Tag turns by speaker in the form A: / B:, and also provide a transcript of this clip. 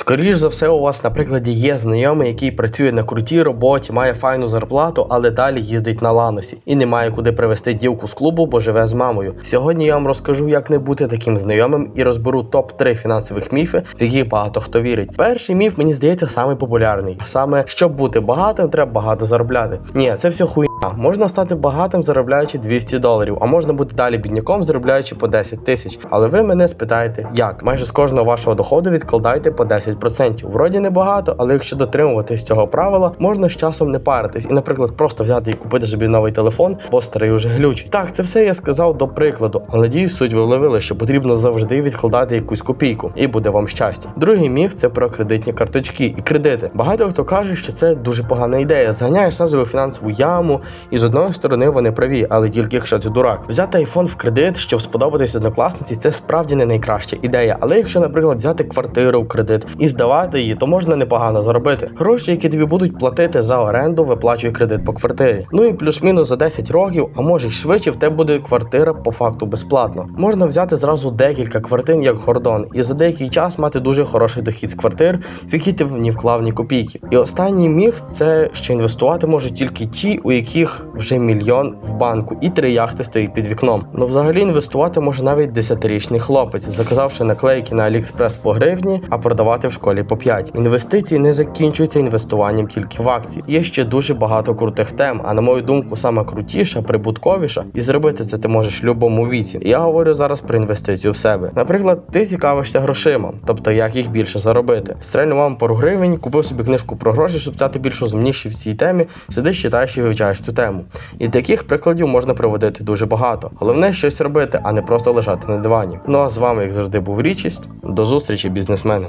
A: Скоріш за все, у вас, на прикладі, є знайомий, який працює на крутій роботі, має файну зарплату, але далі їздить на ланосі і не має куди привезти дівку з клубу, бо живе з мамою. Сьогодні я вам розкажу, як не бути таким знайомим і розберу топ 3 фінансових міфи, в які багато хто вірить. Перший міф мені здається самий популярний. А саме, щоб бути багатим, треба багато заробляти. Ні, це все хуйня. Можна стати багатим, заробляючи 200 доларів, а можна бути далі бідняком, заробляючи по 10 тисяч. Але ви мене спитаєте, як? Майже з кожного вашого доходу відкладайте по 10%. Вроді небагато, але якщо дотримуватись цього правила, можна з часом не паритись і, наприклад, просто взяти і купити собі новий телефон, бо старий уже глючить. Так, це все я сказав до прикладу, але надіюсь, суть ви що потрібно завжди відкладати якусь копійку, і буде вам щастя. Другий міф це про кредитні карточки і кредити. Багато хто каже, що це дуже погана ідея. Зганяєш сам себе фінансову яму, і з одної сторони вони праві, але тільки якщо ти дурак. Взяти айфон в кредит, щоб сподобатись однокласниці, це справді не найкраща ідея. Але якщо, наприклад, взяти квартиру в кредит і здавати її, то можна непогано заробити. Гроші, які тобі будуть платити за оренду, виплачує кредит по квартирі. Ну і плюс-мінус за 10 років, а може й швидше, в тебе буде квартира по факту безплатно. Можна взяти зразу декілька квартир як гордон, і за деякий час мати дуже хороший дохід з квартир, в які ти не вклав ні копійки. І останній міф це що інвестувати можуть тільки ті, у яких вже мільйон в банку, і три яхти стоїть під вікном. Ну взагалі інвестувати може навіть 10-річний хлопець, заказавши наклейки на AliExpress по гривні, а продавати в школі по 5. Інвестиції не закінчуються інвестуванням тільки в акції. Є ще дуже багато крутих тем, а на мою думку, саме крутіша, прибутковіша, і зробити це ти можеш в будь-якому віці. Я говорю зараз про інвестицію в себе. Наприклад, ти цікавишся грошима, тобто як їх більше заробити. Стрельну вам пару гривень, купив собі книжку про гроші, щоб стати більш розумніший в цій темі. Сидиш, читаєш і вивчаєш цю тему. І таких прикладів можна приводити дуже багато. Головне щось робити, а не просто лежати на дивані. Ну а з вами, як завжди, був річість. До зустрічі, бізнесмени.